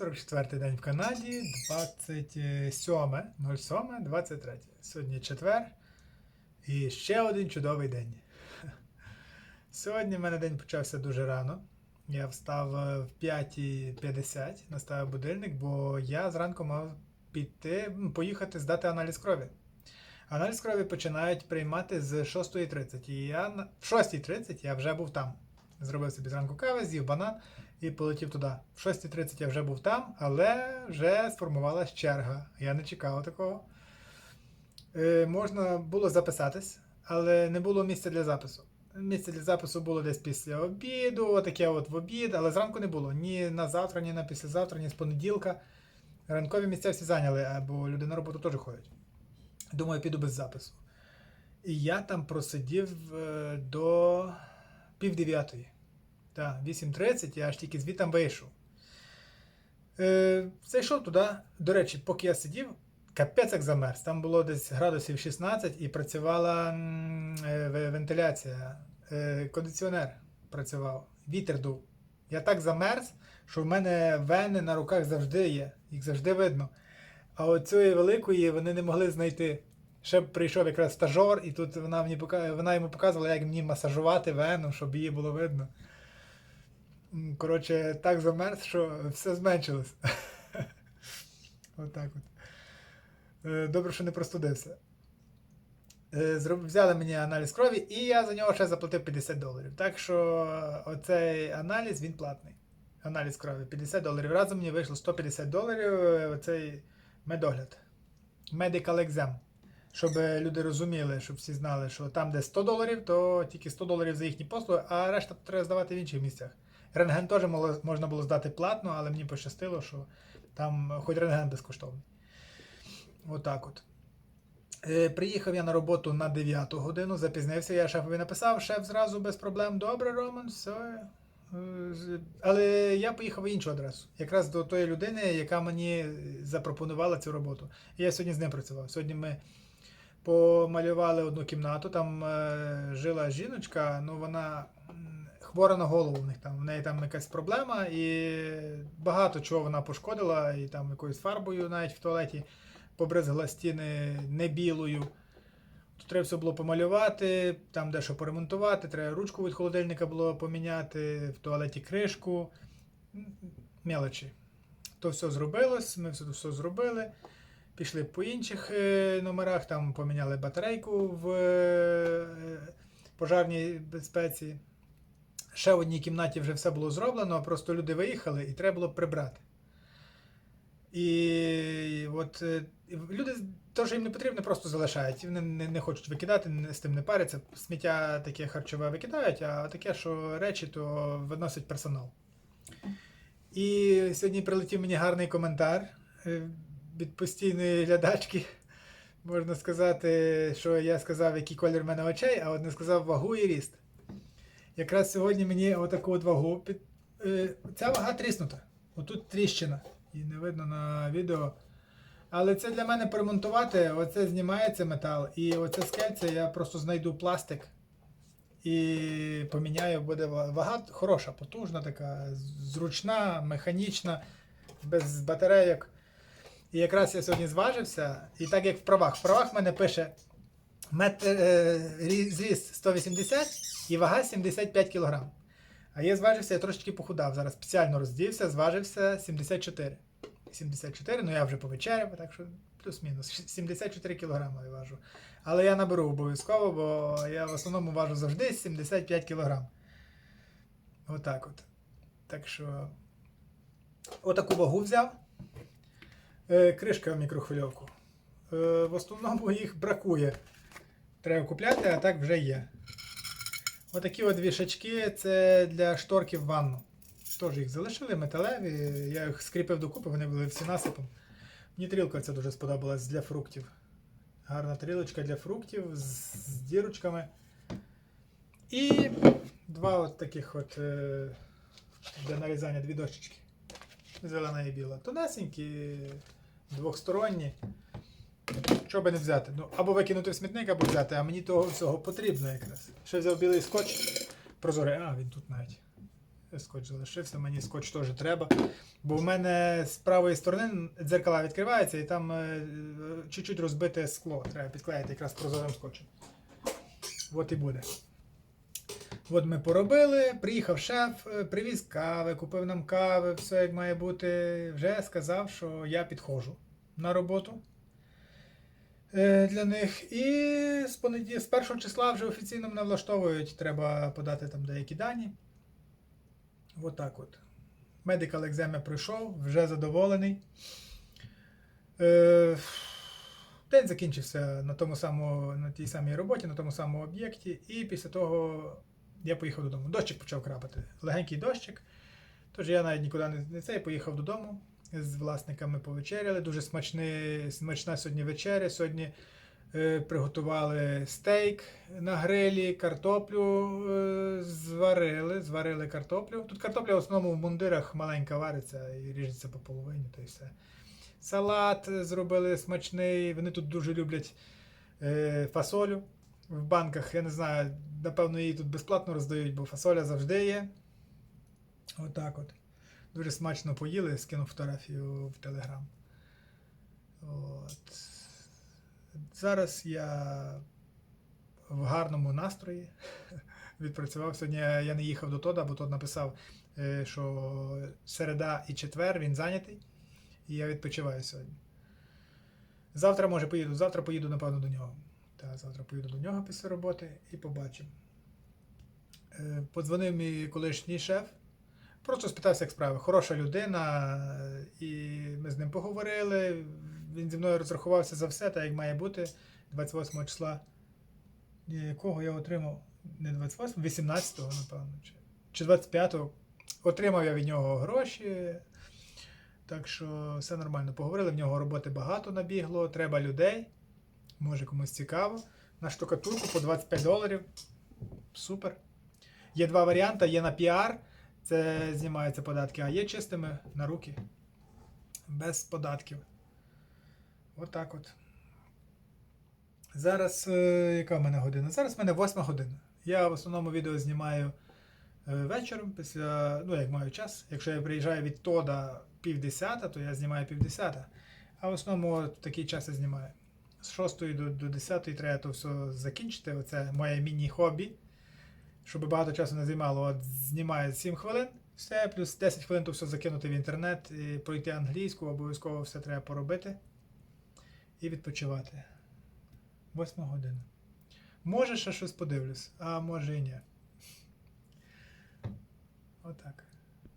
44-й день в Канаді, 27.07.23. Сьогодні четвер. І ще один чудовий день. Сьогодні в мене день почався дуже рано. Я встав в 5.50, наставив будильник, бо я зранку мав піти, поїхати здати аналіз крові. Аналіз крові починають приймати з 6.30. І я в 6.30 я вже був там. Зробив собі зранку кави, з'їв банан і полетів туди. В 6.30 я вже був там, але вже сформувалась черга. Я не чекав такого. Е, можна було записатись, але не було місця для запису. Місце для запису було десь після обіду, таке от в обід, але зранку не було ні на завтра, ні на післязавтра, ні з понеділка. Ранкові місця всі зайняли, бо люди на роботу теж ходять. Думаю, піду без запису. І я там просидів е, до півдев'ятої. Так, 8.30, я аж тільки звітам вийшов. Е, зайшов туди. До речі, поки я сидів, капець як замерз. Там було десь градусів 16 і працювала е, вентиляція. Е, кондиціонер працював, вітер дув. Я так замерз, що в мене вени на руках завжди є, їх завжди видно. А от великої вони не могли знайти. Ще прийшов якраз стажор, і тут вона, мені вона йому показувала, як мені масажувати вену, щоб її було видно. Коротше, так замерз, що все зменшилось. Отак от. Е, Добре, що не простудився. Е, Взяли мені аналіз крові, і я за нього ще заплатив 50 доларів. Так що оцей аналіз він платний. Аналіз крові 50 доларів. Разом мені вийшло 150 доларів е, оцей медогляд. Medical exam. Щоб люди розуміли, щоб всі знали, що там, де 100 доларів, то тільки 100 доларів за їхні послуги, а решта треба здавати в інших місцях. Рентген теж можна було здати платно, але мені пощастило, що там хоч рентген безкоштовний. Отак от. Е, приїхав я на роботу на 9 годину, запізнився, я шефові написав, шеф зразу без проблем. Добре, Роман, все. Е, Але я поїхав в іншу адресу, якраз до тої людини, яка мені запропонувала цю роботу. І я сьогодні з ним працював. Сьогодні ми помалювали одну кімнату, там е, жила жіночка, ну вона хвора на голову в них там. В неї там якась проблема, і багато чого вона пошкодила, і там якоюсь фарбою навіть в туалеті побризгала стіни не білою. Тут треба все було помалювати, там дещо поремонтувати, треба ручку від холодильника було поміняти, в туалеті кришку. Мелочі. То все зробилось, ми все, все зробили. Пішли по інших е, номерах, там поміняли батарейку в е, пожарній безпеці. Ще в одній кімнаті вже все було зроблено, просто люди виїхали і треба було прибрати. І от е, люди теж їм не потрібно, просто залишають. Вони не, не хочуть викидати, з тим не паряться. Сміття таке харчове викидають, а таке, що речі, то виносить персонал. І сьогодні прилетів мені гарний коментар від постійної глядачки. Можна сказати, що я сказав, який колір в мене очей, а от не сказав вагу і ріст. Якраз сьогодні мені отаку от вагу під. е, Ця вага тріснута. Отут тріщина. І не видно на відео. Але це для мене поремонтувати. Оце знімається метал. І оце скельце я просто знайду пластик і поміняю, буде вага хороша, потужна, така, зручна, механічна, без батарейок. І якраз я сьогодні зважився, і так як в правах. В правах в мене пише метр, е, зріст 180 і вага 75 кг. А я зважився, я трошечки похудав. Зараз спеціально роздівся, зважився 74. 74, ну я вже повечеряв, так що плюс-мінус. 74 кг я важу. Але я наберу обов'язково, бо я в основному важу завжди 75 кг. Отак от. Так що. Отаку вагу взяв. Е, кришка в мікрохвильовку. Е, в основному їх бракує. Треба купляти, а так вже є. Отакі от вішачки це для шторки в ванну. Теж їх залишили, металеві. Я їх скріпив докупи, вони були всі насипом. Мені трілка ця дуже сподобалась для фруктів. Гарна трілочка для фруктів з, з дірочками. І два от таких от е, для нарізання дві дощечки. Зелена і біла. Тонесенькі, двохсторонні. Що би не взяти? Ну, або викинути в смітник, або взяти, а мені того всього потрібно якраз. Ще взяв білий скотч. Прозорий, а, він тут навіть. Скотч залишився, мені скотч теж треба. Бо в мене з правої сторони дзеркала відкриваються і там е, е, чуть-чуть розбите скло. Треба підклеїти якраз прозорим скотчем. От і буде. От ми поробили, приїхав шеф, е, привіз кави, купив нам кави, все як має бути. Вже сказав, що я підходжу на роботу е, для них. І з, понеді... з першого числа вже офіційно мене влаштовують, треба подати там деякі дані. Отак от. Медикал екзем пройшов, вже задоволений. Е, день закінчився на, тому самому, на тій самій роботі, на тому самому об'єкті, і після того я поїхав додому. Дощик почав крапати. Легенький дощик. Тож я навіть нікуди не, цей поїхав додому. З власниками повечеряли. Дуже смачний, смачна сьогодні вечеря. Сьогодні е, приготували стейк на грилі, картоплю е, зварили, зварили картоплю. Тут картопля в основному в мундирах маленька вариться і ріжеться по половині, то й все. Салат е, зробили смачний. Вони тут дуже люблять е, фасолю в банках. Я не знаю, напевно, її тут безплатно роздають, бо фасоля завжди є. Отак от. Дуже смачно поїли, скинув фотографію в Телеграм. От. Зараз я в гарному настрої відпрацював. Сьогодні я не їхав до Тода, бо Тод написав, е, що середа і четвер він зайнятий, і я відпочиваю сьогодні. Завтра, може, поїду. Завтра поїду, напевно, до нього. Та, завтра поїду до нього після роботи і побачимо. Е, Подзвонив мій колишній шеф. Просто спитався, як справи. Хороша людина, е, і ми з ним поговорили. Він зі мною розрахувався за все, так як має бути. 28 числа. Якого я отримав? Не 28, 18-го, напевно. Чи, чи 25-го. Отримав я від нього гроші. Так що все нормально. Поговорили, в нього роботи багато набігло, треба людей. Може комусь цікаво. На штукатурку по 25 доларів. Супер. Є два варіанти: є на піар, це знімаються податки, а є чистими на руки. Без податків. Отак от. Зараз. е, яка в мене година? Зараз в мене 8 година. Я в основному відео знімаю е, вечором, після, ну, як маю час. Якщо я приїжджаю від Тода півдесята, то я знімаю півдесята. А в основному от такий час я знімаю. З 6 до, до 10 треба то все закінчити. Оце моє міні-хобі. Щоб багато часу не займало. От знімаю 7 хвилин, все, плюс 10 хвилин то все закинути в інтернет, і пройти англійську, обов'язково все треба поробити. І відпочивати. Восьма година. Може, ще щось подивлюсь, а може і ні. Отак.